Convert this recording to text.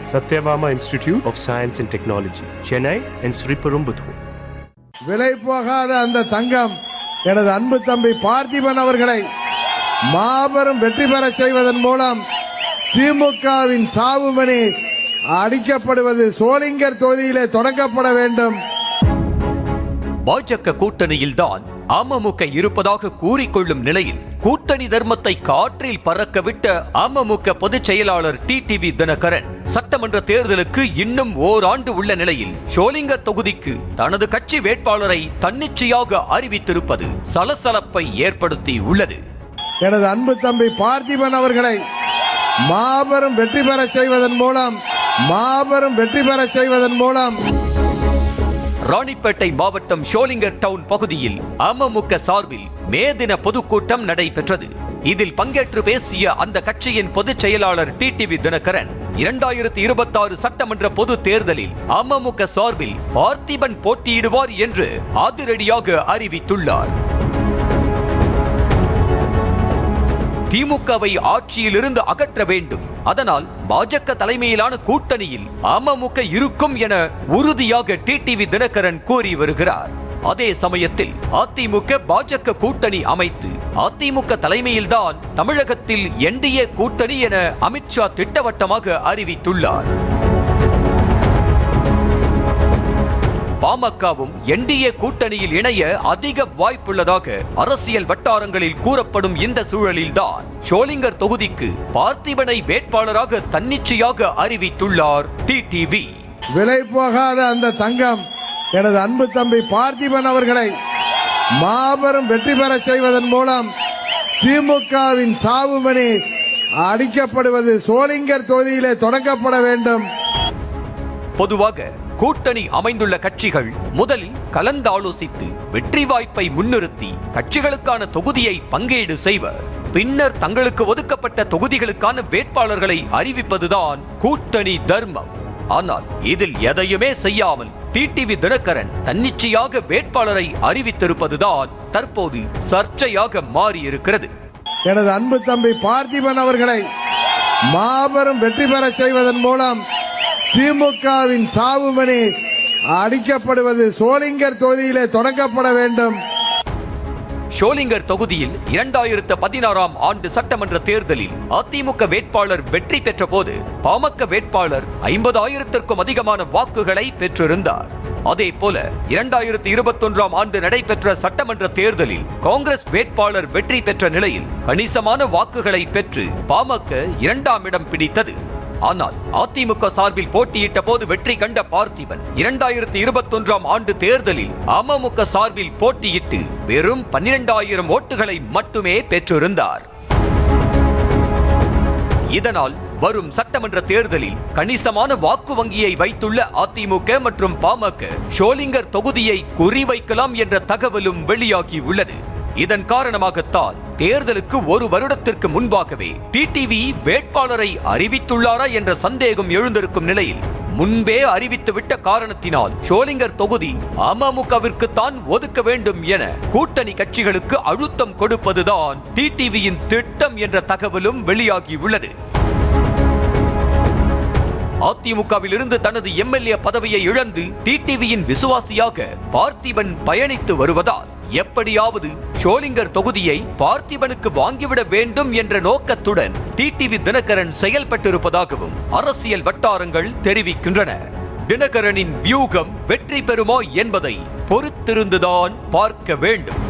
Satyabama Institute of Science and Technology, Chennai and Sriperumbudur. விலை போகாத அந்த தங்கம் எனது அன்பு தம்பி பார்த்திபன் அவர்களை மாபெரும் வெற்றி பெறச் செய்வதன் மூலம் திமுகவின் சாவுமணி அடிக்கப்படுவது சோளிங்கர் தொகுதியிலே தொடங்கப்பட வேண்டும் பாஜக கூட்டணியில்தான் அமமுக இருப்பதாக கூறிக்கொள்ளும் நிலையில் கூட்டணி தர்மத்தை காற்றில் பறக்கவிட்ட அமமுக பொதுச் செயலாளர் டிடிவி தினகரன். சட்டமன்ற தேர்தலுக்கு இன்னும் ஓராண்டு உள்ள நிலையில் ஷோலிங்கர் தொகுதிக்கு தனது கட்சி வேட்பாளரை தன்னிச்சையாக அறிவித்திருப்பது சலசலப்பை ஏற்படுத்தி உள்ளது எனது அன்பு தம்பி பார்த்திபன் அவர்களை மாபெரும் வெற்றி பெற செய்வதன் மூலம் மாபெரும் வெற்றி பெற செய்வதன் மூலம் ராணிப்பேட்டை மாவட்டம் ஷோலிங்கர் டவுன் பகுதியில் அமமுக சார்பில் மே தின பொதுக்கூட்டம் நடைபெற்றது. இதில் பங்கேற்று பேசிய அந்த கட்சியின் பொதுச் செயலாளர் டிடிவி தினகரன் இரண்டாயிரத்தி இருபத்தாறு சட்டமன்ற பொது தேர்தலில் அமமுக சார்பில் பார்த்திபன் போட்டியிடுவார் என்று அதிரடியாக அறிவித்துள்ளார். திமுகவை ஆட்சியிலிருந்து அகற்ற வேண்டும். அதனால் பாஜக தலைமையிலான கூட்டணியில் அமமுக இருக்கும் என உறுதியாக டிடிவி தினகரன் கூறி வருகிறார். அதே சமயத்தில் அதிமுக பாஜக கூட்டணி அமைத்து அதிமுக தலைமையில்தான் தமிழகத்தில் என்டிஏ கூட்டணி என அமித்ஷா திட்டவட்டமாக அறிவித்துள்ளார். பாமகவும் என்டிஏ கூட்டணியில் இணைய அதிக வாய்ப்புள்ளதாக அரசியல் வட்டாரங்களில் கூறப்படும் இந்த சூழலில்தான் ஷோலிங்கர் தொகுதிக்கு பார்த்திபனை வேட்பாளராக தன்னிச்சையாக அறிவித்துள்ளார் டிடிவி. விலை போகாத அந்த தங்கம் எனது அன்பு தம்பி பார்த்திபன் அவர்களை மாபெரும் வெற்றி பெறச் செய்வதன் மூலம் திமுகவின் சாவுமணி அடிக்கப்படுவது சோளிங்கர் தொகுதியிலே தொடங்கப்பட வேண்டும். பொதுவாக கூட்டணி அமைந்துள்ள கட்சிகள் முதலில் கலந்தாலோசித்து வெற்றி வாய்ப்பை முன்னிறுத்தி கட்சிகளுக்கான தொகுதியை பங்கீடு செய்வர். பின்னர் தங்களுக்கு ஒதுக்கப்பட்ட தொகுதிகளுக்கான வேட்பாளர்களை அறிவிப்பதுதான் கூட்டணி தர்மம். ஆனால் இதில் எதையுமே செய்யாமல் டிடிவி தினகரன் தன்னிச்சையாக வேட்பாளரை அறிவித்திருப்பதுதான் தற்போது சர்ச்சையாக மாறியிருக்கிறது. எனது அன்பு தம்பி பார்த்திபன் அவர்களை மாபெரும் வெற்றி பெற செய்வதன் மூலம் திமுகவின் சாவுமணி அடிக்கப்படுவது சோளிங்கர் தொகுதியிலே தொடங்கப்பட வேண்டும். ஷோலிங்கர் தொகுதியில் இரண்டாயிரத்து பதினாறாம் ஆண்டு சட்டமன்ற தேர்தலில் அதிமுக வேட்பாளர் வெற்றி பெற்ற போது பாமக வேட்பாளர் ஐம்பதாயிரத்திற்கும் அதிகமான வாக்குகளை பெற்றிருந்தார். அதே போல இரண்டாயிரத்தி இருபத்தொன்றாம் ஆண்டு நடைபெற்ற சட்டமன்ற தேர்தலில் காங்கிரஸ் வேட்பாளர் வெற்றி பெற்ற நிலையில் கணிசமான வாக்குகளை பெற்று பாமக இரண்டாம் இடம் பிடித்தது. ஆனால் அதிமுக சார்பில் போட்டியிட்ட போது வெற்றி கண்ட பார்த்திபன் இரண்டாயிரத்தி இருபத்தொன்றாம் ஆண்டு தேர்தலில் அமமுக சார்பில் போட்டியிட்டு வெறும் பன்னிரெண்டாயிரம் ஓட்டுகளை மட்டுமே பெற்றிருந்தார். இதனால் வரும் சட்டமன்ற தேர்தலில் கணிசமான வாக்கு வங்கியை வைத்துள்ள அதிமுக மற்றும் பாமக ஷோலிங்கர் தொகுதியை குறிவைக்கலாம் என்ற தகவலும் வெளியாகி உள்ளது. இதன் காரணமாகத்தான் தேர்தலுக்கு ஒரு வருடத்திற்கு முன்பாகவே டிடிவி வேட்பாளரை அறிவித்துள்ளாரா என்ற சந்தேகம் எழுந்திருக்கும் நிலையில் முன்பே அறிவித்துவிட்ட காரணத்தினால் ஷோலிங்கர் தொகுதி அமமுகவிற்கு தான் ஒதுக்க வேண்டும் என கூட்டணி கட்சிகளுக்கு அழுத்தம் கொடுப்பதுதான் டிடிவியின் திட்டம் என்ற தகவலும் வெளியாகியுள்ளது. அதிமுகவில் இருந்து தனது எம்எல்ஏ பதவியை இழந்து டிடிவியின் விசுவாசியாக பார்த்திபன் பயணித்து வருவதால் எப்படியாவது ஷோலிங்கர் தொகுதியை பார்த்திபனுக்கு வாங்கிவிட வேண்டும் என்ற நோக்கத்துடன் டிடிவி தினகரன் செயல்பட்டிருப்பதாகவும் அரசியல் வட்டாரங்கள் தெரிவிக்கின்றன. தினகரனின் வியூகம் வெற்றி பெறுமா என்பதை பொறுத்திருந்துதான் பார்க்க வேண்டும்.